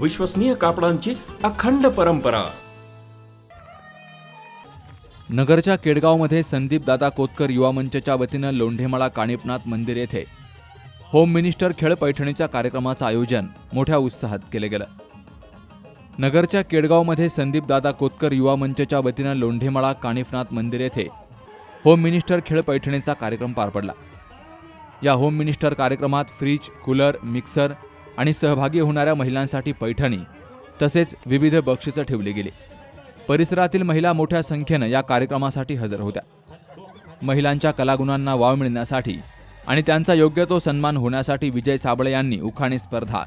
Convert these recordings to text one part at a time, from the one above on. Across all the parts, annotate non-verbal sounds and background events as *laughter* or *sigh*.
विश्वसनीय कापडांची अखंड परंपरा. नगरच्या केडगावमध्ये संदीप दादा कोतकर युवा मंचच्या वतीनं लोंढेमाळा काणिपनाथ मंदिर येथे होम मिनिस्टर खेळ पैठणीच्या कार्यक्रमाचं आयोजन मोठ्या उत्साहात केलं गेलं. नगरच्या केडगावमध्ये संदीप दादा कोतकर युवा मंचच्या वतीनं लोंढेमाळा काणिफनाथ मंदिर येथे होम मिनिस्टर खेळ पैठणीचा कार्यक्रम पार पडला. या होम मिनिस्टर कार्यक्रमात फ्रीज कूलर मिक्सर आणि सहभागी होणाऱ्या महिलांसाठी पैठणी तसेच विविध बक्षिसं ठेवली गेली. परिसरातील महिला मोठ्या संख्येनं या कार्यक्रमासाठी हजर होत्या. महिलांच्या कलागुणांना वाव मिळण्यासाठी आणि त्यांचा योग्य तो सन्मान होण्यासाठी विजय साबळे यांनी उखाणी स्पर्धा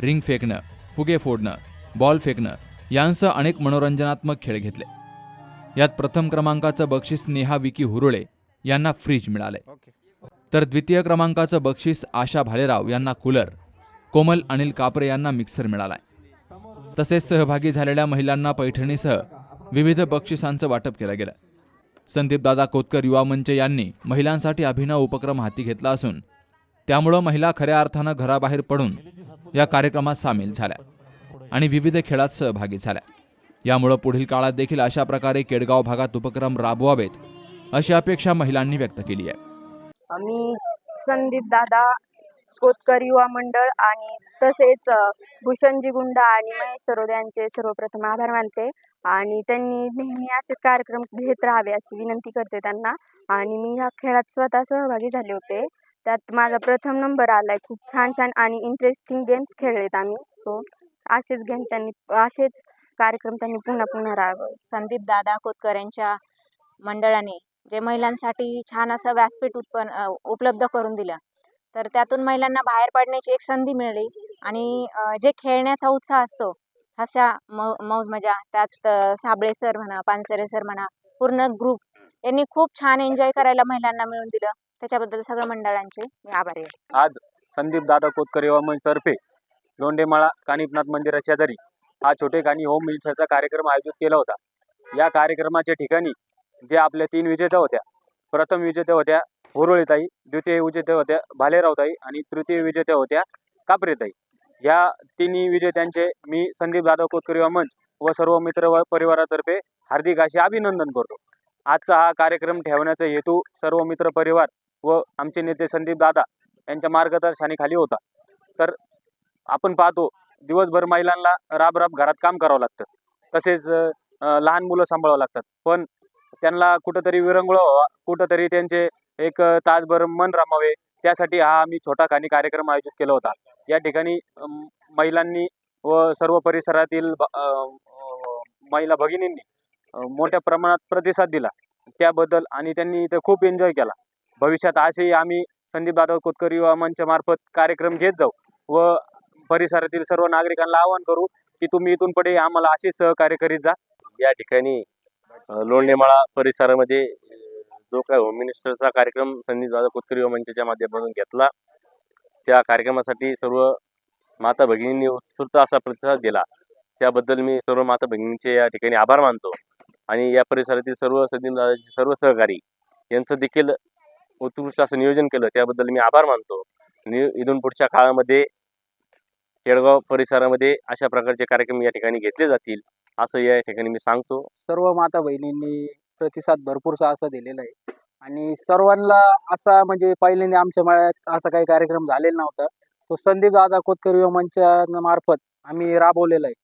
रिंग फेकणं फुगे फोडणं बॉल फेकणं यांसह अनेक मनोरंजनात्मक खेळ घेतले. यात प्रथम क्रमांकाचं बक्षीस नेहा विकी हुरुळे यांना फ्रीज मिळाले. तर द्वितीय क्रमांकाचं बक्षीस आशा भालेराव यांना कूलर कोमल अनिल कापरे यांना मिक्सर मिळालाय. तसेच सहभागी झालेल्या महिलांना पैठणीसह विविध बक्षिसांचं वाटप केलं गेलं. संदीपदादा कोतकर युवा मंच यांनी महिलांसाठी अभिनव उपक्रम हाती घेतला असून त्यामुळं महिला खऱ्या अर्थानं घराबाहेर पडून या कार्यक्रमात सामील झाल्या आणि विविध खेळात सहभागी झाल्या. यामुळं पुढील काळात देखील अशा प्रकारे केडगाव भागात उपक्रम राबवावेत अशी अपेक्षा महिलांनी व्यक्त केली आहे. आम्ही संदीप दादा कोतकर युवा मंडळ आणि तसेच भूषणजी गुंडा आणि महेश सरोद यांचे सर्वप्रथम आभार मानते. आणि त्यांनी नेहमी असेच कार्यक्रम घेत राहावे अशी विनंती करते त्यांना. आणि मी ह्या खेळात स्वतः सहभागी झाले होते. त्यात माझा प्रथम नंबर आला आहे खूप छान छान आणि इंटरेस्टिंग गेम्स खेळलेत आम्ही. सो असेच गेम त्यांनी असेच कार्यक्रम त्यांनी पुन्हा पुन्हा राहावे संदीप दादा कोतकर यांच्या मंडळाने जे महिलांसाठी छान असं व्यासपीठ उत्पन्न उपलब्ध करून दिलं. तर त्यातून महिलांना बाहेर पडण्याची एक संधी मिळाली. आणि जे खेळण्याचा उत्साह असतो अशा मौ मौज मजा त्यात साबळे सर म्हणा पानसरे सर म्हणा पूर्ण ग्रुप यांनी खूप छान एन्जॉय करायला महिलांना मिळून दिलं. त्याच्याबद्दल सगळ्या मंडळांचे मी आभारी आहे. आज संदीप दादा कोतकर युवा तर्फे लोंडेमाळा कानिपनाथ मंदिरा शेजारी हा छोटे कानी होम मिनिस्टरचा कार्यक्रम आयोजित केला होता. या कार्यक्रमाच्या ठिकाणी जे आपल्या तीन विजेत्या होत्या प्रथम विजेत्या होत्या हुरळीताई द्वितीय विजेत्या होत्या भालेरावताई आणि तृतीय विजेत्या होत्या कापरेताई. या तिन्ही विजेत्यांचे मी संदीप जाधव कोतकरीवा मंच व सर्व मित्र व परिवारातर्फे हार्दिक असे अभिनंदन करतो. आजचा हा कार्यक्रम ठेवण्याचा हेतू सर्व मित्र परिवार व आमचे नेते संदीप दादा यांच्या मार्गदर्शनाखाली होता. तर आपण पाहतो दिवसभर महिलांना राब राब घरात काम करावं लागतं. तसेच लहान मुलं सांभाळावं लागतात. पण त्यांना कुठंतरी विरंगुळा व्हावा कुठंतरी त्यांचे एक तासभर मन रमावे. त्यासाठी हा आम्ही छोटा खाणी कार्यक्रम आयोजित केला होता. या ठिकाणी महिलांनी व सर्व परिसरातील महिला भगिनींनी मोठ्या प्रमाणात प्रतिसाद दिला. त्याबद्दल आणि त्यांनी इथं खूप एन्जॉय केला. भविष्यात असेही आम्ही संदीप दादा कोतकर युवा मंचमार्फत कार्यक्रम घेत जाऊ व परिसरातील सर्व नागरिकांना आवाहन करू की तुम्ही इथून पुढे आम्हाला असे सहकार्य करीत जा. या ठिकाणी अ, परिसरामध्ये जो काय होम मिनिस्टरचा कार्यक्रम संदीप दादा कोतकर मंचाच्या माध्यमातून घेतला त्या कार्यक्रमासाठी सर्व माता भगिनींनी उत्स्फूर्त असा प्रतिसाद दिला. त्याबद्दल मी सर्व माता भगिनींचे या ठिकाणी आभार मानतो आणि या परिसरातील सर्व संदीप दादाचे सर्व सहकारी यांचं देखील उत्कृष्ट असं नियोजन केलं त्याबद्दल मी आभार मानतो. आणि इथून पुढच्या काळामध्ये केळगाव परिसरामध्ये अशा प्रकारचे कार्यक्रम या ठिकाणी घेतले जातील असं या ठिकाणी मी सांगतो. सर्व माता बहिणींनी प्रतिसाद भरपूरसा असा दिलेला आहे. आणि सर्वांना असा म्हणजे पहिल्यांदा आमच्या मळ्यात असा काही कार्यक्रम झालेला नव्हता. तो संदीप दादा कोतकर युवा मंचा मार्फत आम्ही राबवलेला आहे.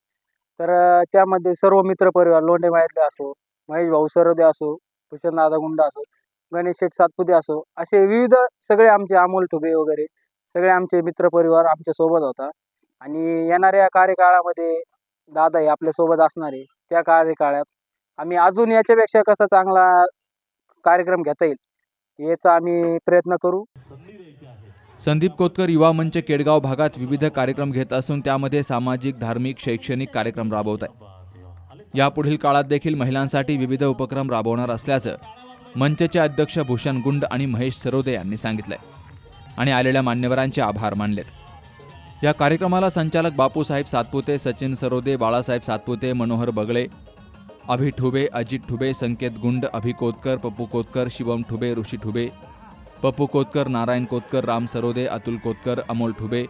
तर त्यामध्ये सर्व मित्रपरिवार लोंढे माळ्यातले असो महेश भाऊ सरोदे असो भूषण दादा गुंडा असो गणेश शेठ सातपुते असो असे विविध सगळे आमचे अमोल ठुबे वगैरे सगळे आमचे मित्रपरिवार आमच्यासोबत होता. आणि येणाऱ्या कार्यकाळामध्ये दादा हे आपल्यासोबत असणारे त्या कार्यकाळात आम्ही अजून याच्यापेक्षा कसा चांगला कार्यक्रम घेता येईल याचा आम्ही प्रयत्न करू. संदीप कोतकर युवा मंच केडगाव भागात विविध कार्यक्रम घेत असून त्यामध्ये सामाजिक धार्मिक शैक्षणिक कार्यक्रम राबवत आहे. यापुढील काळात देखील महिलांसाठी विविध उपक्रम राबवणार असल्याचं मंचचे अध्यक्ष भूषण गुंड आणि महेश सरोदे यांनी सांगितलंय. आणि आलेल्या मान्यवरांचे आभार मानलेत. या कार्यक्रमाला संचालक बापूसाहेब सातपुते सचिन सरोदे बाळासाहेब सातपुते मनोहर बगळे अभि ठुबे अजित ठुबे संकेत गुंड अभि कोतकर पप्पू कोतकर शिवम ठुबे ऋषी ठुबे पप्पू कोतकर नारायण कोतकर राम सरोदे अतुल कोतकर अमोल ठुबे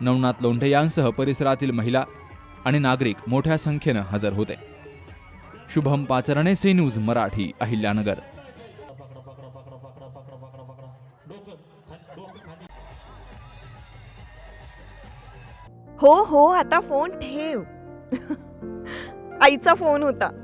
नवनाथ लोंढे यांसह परिसरातील महिला आणि नागरिक मोठ्या संख्येनं हजर होते. Shubham Pacharane C news Marathi Ahilyanagar. हो हो आता फोन ठेव. *laughs* आईचा फोन होता.